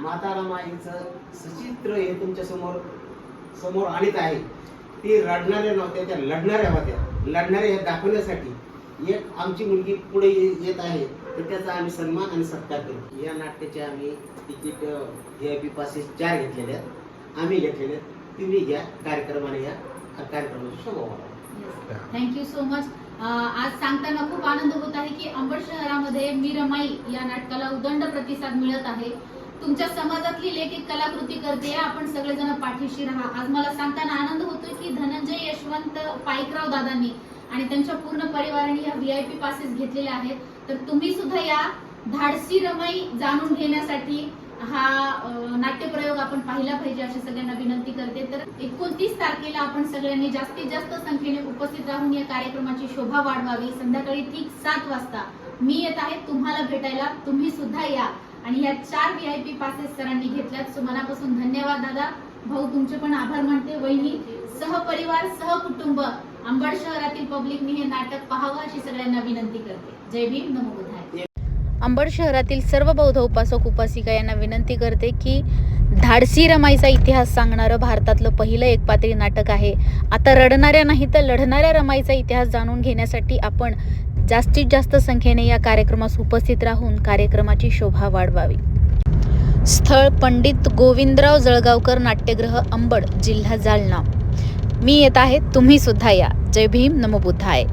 माता रमाईचं सचित्र हे तुमच्यासमोर समोर आणत आहे. ती रडणाऱ्या नव्हत्या त्या लढणाऱ्या होत्या. लढणाऱ्या हे दाखवण्यासाठी एक आमची मुलगी पुढे येत आहे. तर त्याचा आम्ही सन्मान आणि सत्कार करू. या नाट्याचे आम्ही ticket V I P passes चार घेतलेले आहेत. आम्ही घेतलेले आहेत. तुम्ही घ्या कार्यक्रमाने या. कार्यक्रमाची शोभा. थँक्यू सो मच आज सांगताना खूप आनंद होत आहे की अंबड शहरामध्ये मी रमाई या नाटकाला उदंड प्रतिसाद मिळत आहे. तुमच्या समाजातली लेखिक कलाकृती करते आपण सगळेजण पाठीशी राहा. आज मला सांगताना आनंद होतोय की धनंजय यशवंत पाईकराव दादांनी आणि त्यांच्या पूर्ण परिवाराने या व्ही आय पी पासेस घेतलेल्या आहेत. तर तुम्ही सुद्धा या धाडसी रमाई जाणून घेण्यासाठी हा नाट्यप्रयोग आपण पाहिला पाहिजे अशी सगळ्यांना विनंती करते. तर एकोणतीस तारखेला आपण सगळ्यांनी जास्तीत जास्त संख्येने उपस्थित राहून या कार्यक्रमाची शोभा वाढवावी. संध्याकाळी ठीक सात वाजता मी येत आहे. तुम्हाला भेटायला तुम्ही सुद्धा या. आणि या चार व्ही आय पी पासेस सरांनी घेतल्यात. सो मनापासून धन्यवाद दादा. भाऊ तुमचे पण आभार मानते. वहिनी सहपरिवार सहकुटुंब अंबड शहरातील पब्लिकने हे नाटक पाहावं अशी सगळ्यांना विनंती करते. जय भीम नमो बुद्धाय. अंबड शहरातील सर्व बौद्ध उपासक उपासिका यांना विनंती करते की धाडसी रमाईचा इतिहास सांगणारं भारतातलं पहिलं एकपात्री नाटक आहे. आता रडणाऱ्या नाही तर लढणाऱ्या रमाईचा इतिहास जाणून घेण्यासाठी आपण जास्तीत जास्त संख्येने या कार्यक्रमास उपस्थित राहून कार्यक्रमाची शोभा वाढवावी. स्थळ पंडित गोविंदराव जळगावकर नाट्यगृह अंबड जिल्हा जालना. मी येत आहे तुम्ही सुद्धा या. जय भीम नमो बुद्धाय.